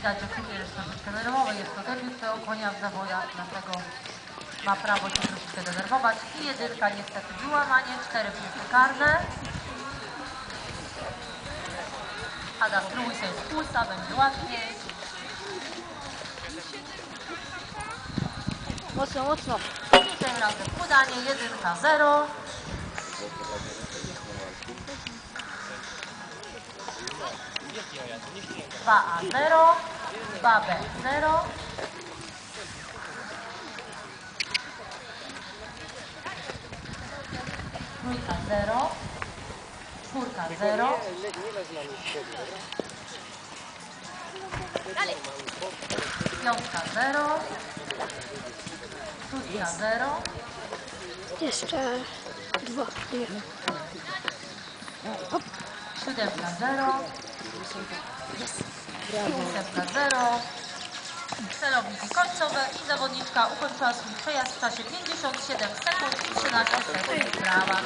widać, że czuje jest troszeczkę nerwowy. Jest to debiut tego konia w zawodach, dlatego ma prawo się troszeczkę denerwować. I jedynka niestety wyłamanie, cztery punkty karne. Ada, spróbuj sobie z pulsa, będzie łatwiej. Mocno, mocno. I tym razem podanie, jedynka, zero. Dwa A zero, dwa B zero. Trójka zero, czwórka zero. Piątka zero, szóstka zero. Jeszcze dwa, dwie. Siódemka 0. Ósemka 0. Celowniki końcowe i zawodniczka ukończyła swój przejazd w czasie 57 sekund i 13 sekund. Brawa.